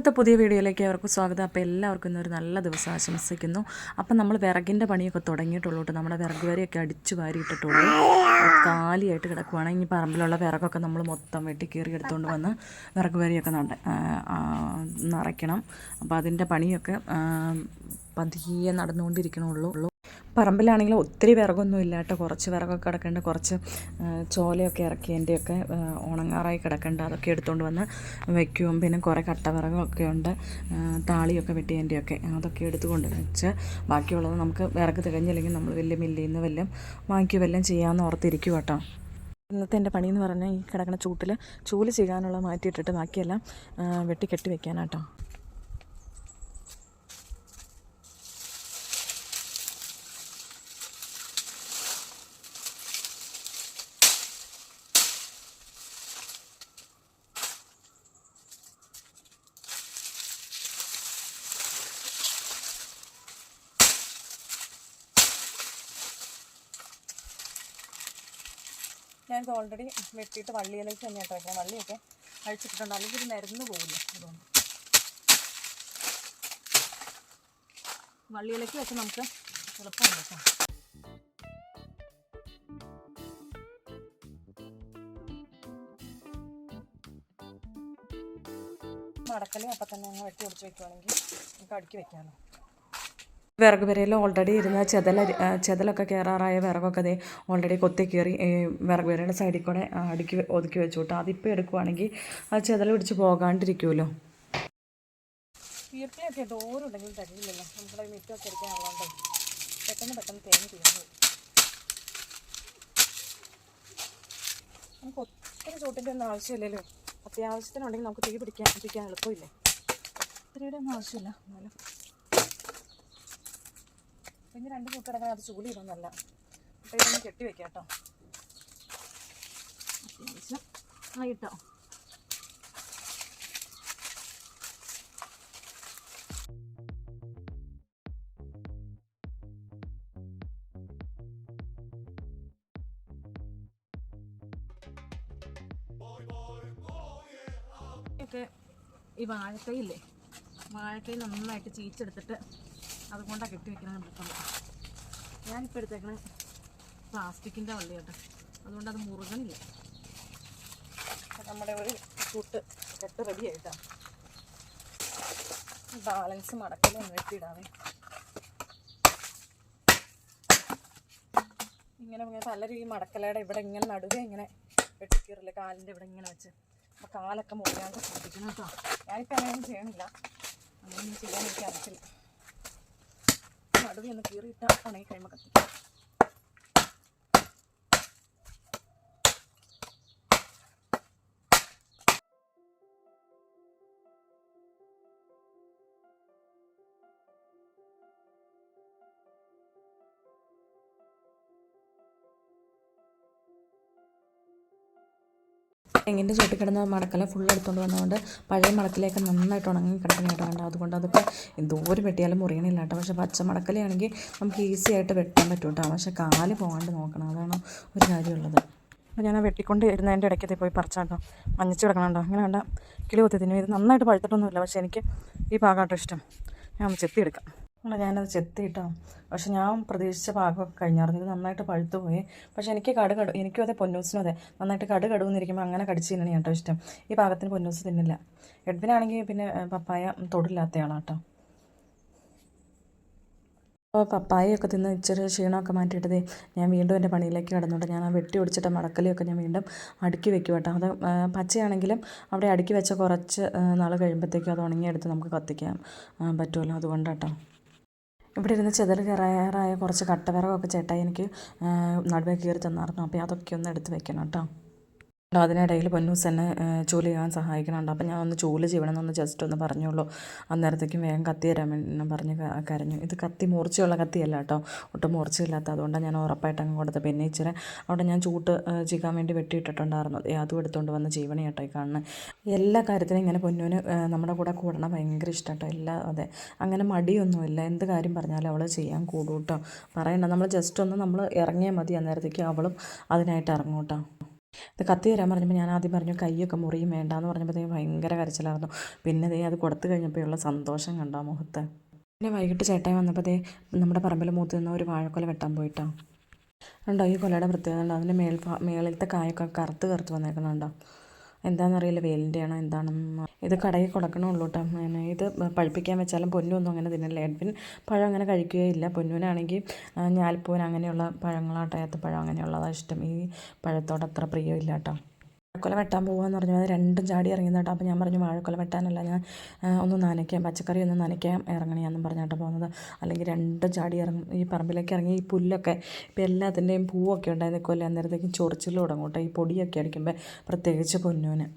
ഇന്നത്തെ പുതിയ വീഡിയോയിലേക്ക് അവർക്ക് സ്വാഗതം. അപ്പോൾ എല്ലാവർക്കും ഇന്നൊരു നല്ല ദിവസം ആശംസിക്കുന്നു. അപ്പം നമ്മൾ വിറകിന്റെ പണിയൊക്കെ തുടങ്ങിയിട്ടുള്ളൂ കേട്ടോ. നമ്മുടെ വിറക് വരെയൊക്കെ അടിച്ചു വാരിയിട്ടിട്ടുള്ളൂ. കാലിയായിട്ട് കിടക്കുവാണ്. ഇനി പറമ്പിലുള്ള വിറകൊക്കെ നമ്മൾ മൊത്തം വെട്ടി കീറി എടുത്തുകൊണ്ട് വന്ന് വിറക് വരെയൊക്കെ നട നിറയ്ക്കണം. അപ്പോൾ അതിന്റെ പണിയൊക്കെ പതിയെ നടന്നുകൊണ്ടിരിക്കണുള്ളൂ. പറമ്പിലാണെങ്കിൽ ഒത്തിരി വിറകൊന്നും ഇല്ല കേട്ടോ. കുറച്ച് വിറകൊക്കെ കിടക്കേണ്ട. കുറച്ച് ചോലയൊക്കെ ഇറക്കിയതിന്റെയൊക്കെ ഉണങ്ങാറായി കിടക്കേണ്ട. അതൊക്കെ എടുത്തുകൊണ്ട് വന്ന് വയ്ക്കും പിന്നെ കുറേ കട്ട വിറകൊക്കെ ഉണ്ട് താളിയൊക്കെ വെട്ടിയതിന്റെയൊക്കെ അതൊക്കെ എടുത്തുകൊണ്ട് വെച്ച് ബാക്കിയുള്ളത് നമുക്ക് വിറക് തികഞ്ഞില്ലെങ്കിൽ നമ്മൾ വലിയ മില്ലിൽ നിന്ന് വല്ലതും വാങ്ങിക്കുക വല്ലതും ചെയ്യാമെന്ന് ഓർത്തിരിക്കും കേട്ടോ. ഇന്നത്തെ എന്റെ പണിയെന്ന് പറഞ്ഞാൽ ഈ കിടക്കുന്ന ചൂട്ടിൽ ചൂൽ ചെയ്യാനുള്ള മാറ്റിയിട്ടിട്ട് ബാക്കിയെല്ലാം വെട്ടി കെട്ടി വെക്കാനാട്ടോ ഞാനിത് ഓൾറെഡി വെട്ടിയിട്ട് വള്ളിയിലേക്ക് തന്നെ ഇട്ടേക്കാം വള്ളിയൊക്കെ അഴിച്ചിട്ടുണ്ട് അല്ലെങ്കിൽ ഇത് നിരന്ന് പോകില്ല അതുകൊണ്ട്. വള്ളിയിലേക്ക് വെച്ച് നമുക്ക് എളുപ്പമുണ്ട് കേട്ടോ മടക്കൽ അപ്പം തന്നെ അങ്ങ് വെട്ടി ഒടിച്ച് വെക്കുവാണെങ്കിൽ നമുക്ക് അടുക്കി വെക്കാമല്ലോ. വിറക് പെരയിൽ ഓൾറെഡി ഇരുന്ന ചെതല ചെതലൊക്കെ കയറാറായ വിറകൊക്കെ ദേ ഓൾറെഡി കൊത്തി കയറി വിറക് പെരയുടെ സൈഡിൽ കൂടെ അടുക്കി ഒതുക്കി വെച്ചു കേട്ടോ അതിപ്പോൾ എടുക്കുവാണെങ്കിൽ ആ ചെതൽ പിടിച്ച് പോകാണ്ടിരിക്കുമല്ലോ ഈർക്കിലൊക്കെ ദൂരം ഉണ്ടെങ്കിൽ തരില്ലല്ലോ. നമ്മുടെ മിറ്റമൊക്കെ എടുക്കാനുള്ളതുകൊണ്ട് പെട്ടെന്ന് പെട്ടെന്ന് തേങ്ങ തീർന്നു നമുക്ക് ഒത്തിരി ചൂട്ടിന്റെ ഒന്നും ആവശ്യമില്ലല്ലോ. അത്യാവശ്യത്തിനുണ്ടെങ്കിൽ നമുക്ക് തീ പിടിക്കാൻ പിടിക്കാൻ എളുപ്പമില്ലേ? ഒത്തിരിയുടെ ഒന്നും ആവശ്യമില്ല. എന്നാലും പിന്നെ രണ്ട് കൂട്ടിടക്കാൻ അത് ചൂലി ഇടുന്നല്ല അപ്പോൾ ഇതൊന്ന് കെട്ടി വെക്കാം കേട്ടോ. അത്യാവശ്യം ആയിട്ടോ. ഒക്കെ ഈ വാഴക്കയില്ലേ വാഴക്കൈ നന്നായിട്ട് ചീച്ചെടുത്തിട്ട് അതുകൊണ്ടാണ് കെട്ടി വെക്കണം കണ്ടിട്ടുള്ളത് ഞാനിപ്പോൾ എടുത്തേക്കണ പ്ലാസ്റ്റിക്കിന്റെ വള്ളി കേട്ടോ. അതുകൊണ്ട് അത് മുറുകണില്ല. നമ്മുടെ ഒരു കൂട്ട് കെട്ട് റെഡി ആയിട്ടാ. ബാലൻസ് മടക്കലും വെട്ടിയിടാവേ. ഇങ്ങനെ ഇങ്ങനെ പല രീതി മടക്കലയുടെ ഇവിടെ ഇങ്ങനെ നടുവേ ഇങ്ങനെ വെട്ടിക്കീറില്ല കാലിന്റെ ഇവിടെ ഇങ്ങനെ വെച്ച്. അപ്പോൾ കാലൊക്കെ മുറിയാണ്ട് ശ്രദ്ധിക്കണം കേട്ടോ. ഞാനിപ്പോൾ അങ്ങനെയൊന്നും ചെയ്യണില്ല. അങ്ങനെയൊന്നും ചെയ്യാൻ എനിക്ക് അറിയില്ല നടുവേ ഒന്ന് കീറിയിട്ട് ഉണങ്ങി കഴിയുമ്പോൾ കത്തിക്കും. തെങ്ങിന്റെ ചുവട്ടിൽ കിടന്ന മടക്കല ഫുൾ എടുത്തുകൊണ്ട് വന്നതുകൊണ്ട് പഴയ മടക്കലയൊക്കെ നന്നായിട്ട് ഉണങ്ങി കിടക്കുന്ന വേണ്ട അതുകൊണ്ട് അതൊക്കെ എന്തോരം വെട്ടിയാലും മുറിയണില്ല കേട്ടോ. പക്ഷേ പച്ച മടക്കലയാണെങ്കിൽ നമുക്ക് ഈസി ആയിട്ട് വെട്ടാൻ പറ്റും കേട്ടോ. പക്ഷേ കാൽ പോകാണ്ട് നോക്കണം. അതാണ് ഒരു കാര്യമുള്ളത്. അപ്പോൾ ഞാൻ വെട്ടിക്കൊണ്ട് ഇരുന്നതിന്റെ ഇടയ്ക്കത്തെ പോയി പറിച്ചാട്ടോ മഞ്ഞച്ച് കിടക്കണുണ്ടോ അങ്ങനെ വേണ്ട കിളി കൊത്തി ഇത് നന്നായിട്ട് പഴുത്തിട്ടൊന്നുമില്ല. പക്ഷേ എനിക്ക് ഈ ഭാഗമാട്ടോ ഇഷ്ടം. ഞാൻ ചെത്തിയെടുക്കാം അല്ല ഞാനത് ചെത്തിയിട്ടോ. പക്ഷെ ഞാൻ പ്രതീക്ഷിച്ച പാകമൊക്കെ കഴിഞ്ഞായിരുന്നു ഇത് നന്നായിട്ട് പഴുത്തു പോയി. പക്ഷെ എനിക്ക് കടു കടു എനിക്കും അതെ പൊന്നൂസിനും അതെ. നന്നായിട്ട് കടു കടുവെന്നിരിക്കുമ്പോൾ അങ്ങനെ കടിച്ച് തന്നെയാണ് കേട്ടോ ഇഷ്ടം. ഈ പാകത്തിന് പൊന്നൂസ് തിന്നില്ല. എഡ്വിനാണെങ്കിൽ പിന്നെ പപ്പായ തൊടില്ലാത്തയാളാണ് കേട്ടോ അപ്പോൾ പപ്പായയൊക്കെ തിന്ന് ഇച്ചിരി ക്ഷീണമൊക്കെ മാറ്റിയിട്ടതേ ഞാൻ വീണ്ടും എന്റെ പണിയിലേക്ക് കിടന്നോട്ടെ. ഞാൻ ആ വെട്ടി ഒടിച്ചിട്ട മടക്കലിയൊക്കെ ഞാൻ വീണ്ടും അടുക്കി വെക്കും കേട്ടോ. അത് പച്ചയാണെങ്കിലും അവിടെ അടുക്കി വെച്ച കുറച്ച് നാൾ കഴിയുമ്പോഴത്തേക്കും അത് ഉണങ്ങിയെടുത്ത് നമുക്ക് കത്തിക്കാൻ പറ്റുമല്ലോ. അതുകൊണ്ട് കേട്ടോ ഇവിടെ ഇരുന്ന് ചെതൽ കയറായ കുറച്ച് കട്ടവിറകൊക്കെ ചേട്ടായി എനിക്ക് നടുവേ കയറി തന്നായിരുന്നു. അപ്പോൾ അതൊക്കെ ഒന്ന് എടുത്ത് വെക്കണം കേട്ടോ. കേട്ടോ, അതിനിടയിൽ പൊന്നൂസ് എന്നെ ചൂൽ ചെയ്യാൻ സഹായിക്കണുണ്ട്. അപ്പം ഞാൻ ഒന്ന് ചൂൽ ചെയ്യണമെന്നൊന്ന് ജസ്റ്റ് ഒന്ന് പറഞ്ഞുള്ളൂ. അന്നേരത്തേക്കും വേഗം കത്തി തരാൻ വേണ്ടി പറഞ്ഞ് കരഞ്ഞു. ഇത് കത്തി മൂർച്ചയുള്ള കത്തിയല്ല കേട്ടോ. ഒട്ടും മൂർച്ചയില്ലാത്ത. അതുകൊണ്ടാണ് ഞാൻ ഉറപ്പായിട്ട് അങ്ങ് കൊടുത്തത്. പിന്നെ ഇച്ചിരി അവിടെ ഞാൻ ചൂട്ട് ചെയ്യാൻ വേണ്ടി വെട്ടിയിട്ടിട്ടുണ്ടായിരുന്നു. അതും എടുത്തുകൊണ്ട് വന്ന് ജീവണി കേട്ടോ കാണുന്നത് എല്ലാ കാര്യത്തിനും ഇങ്ങനെ പൊന്നൂന് നമ്മുടെ കൂടെ കൂടണം ഭയങ്കര ഇഷ്ടം കേട്ടോ. എല്ലാ അതെ. അങ്ങനെ മടിയൊന്നുമില്ല. എന്ത് കാര്യം പറഞ്ഞാലും അവൾ ചെയ്യാൻ കൂടും കേട്ടോ. പറയണ്ട. നമ്മൾ ജസ്റ്റ് ഒന്ന് നമ്മൾ ഇറങ്ങിയാൽ മതി. അന്നേരത്തേക്ക് അവളും അതിനായിട്ട് ഇറങ്ങും കേട്ടോ. ഇത് കത്തി തരാൻ പറഞ്ഞപ്പോൾ ഞാൻ ആദ്യം പറഞ്ഞു കൈയൊക്കെ മുറിയും വേണ്ടാന്ന് പറഞ്ഞപ്പോഴത്തേക്കും ഭയങ്കര കരച്ചിലായിരുന്നു. പിന്നെ ദേ അത് കൊടുത്തു കഴിഞ്ഞപ്പോഴുള്ള സന്തോഷം കണ്ടോ മുഖത്ത്? പിന്നെ വൈകിട്ട് ചേട്ടായി വന്നപ്പോൾ നമ്മുടെ പറമ്പിൽ മൂത്ത് നിന്ന ഒരു വാഴക്കൊല വെട്ടാൻ പോയിട്ടോ. ഉണ്ടോ ഈ കൊലയുടെ പ്രത്യേകത ഉണ്ടോ അതിന്റെ മേൽ മേളിലത്തെ കായൊക്കെ കറുത്ത് കറുത്ത് വന്നേക്കുന്നുണ്ടോ? എന്താണെന്നറിയില്ല വേലിന്റെ ആണോ എന്താണെന്ന്. ഇത് കടയിൽ കൊടുക്കണമുള്ളൂ കേട്ടോ ഇത് പഴുപ്പിക്കാൻ വെച്ചാലും പൊന്നൊന്നും അങ്ങനെ തിന്നില്ല എഡ്വിൻ പഴം അങ്ങനെ കഴിക്കുകയില്ല. പൊന്നുവിനാണെങ്കിൽ ഞാലിപ്പൂവൻ അങ്ങനെയുള്ള പഴങ്ങളാട്ടോ. ഏത്തപ്പഴം അങ്ങനെയുള്ളതാണ് ഇഷ്ടം. ഈ പഴത്തോട് അത്ര പ്രിയമില്ല കേട്ടോ വാഴക്കൊല വെട്ടാൻ പോകുകയെന്ന് പറഞ്ഞു അത് രണ്ടും ചാടി ഇറങ്ങി കേട്ടോ അപ്പോൾ ഞാൻ പറഞ്ഞു വാഴക്കൊല വെട്ടാനല്ല ഞാൻ ഒന്ന് നനയ്ക്കാം പച്ചക്കറി ഒന്ന് നനയ്ക്കാം ഇറങ്ങണിയാന്നും പറഞ്ഞാട്ടോ പോകുന്നത്. അല്ലെങ്കിൽ രണ്ടും ചാടി ഇറങ്ങും ഈ പറമ്പിലേക്ക് ഇറങ്ങി ഈ പുല്ലൊക്കെ ഇപ്പോൾ എല്ലാത്തിന്റെയും പൂവൊക്കെ ഉണ്ടായി നിൽക്കുമല്ലോ അന്നേരത്തേക്കും ചൊറിച്ചിൽ തുടങ്ങും കേട്ടോ ഈ പൊടിയൊക്കെ അടിക്കുമ്പോൾ പ്രത്യേകിച്ച് പൊന്നൂന്.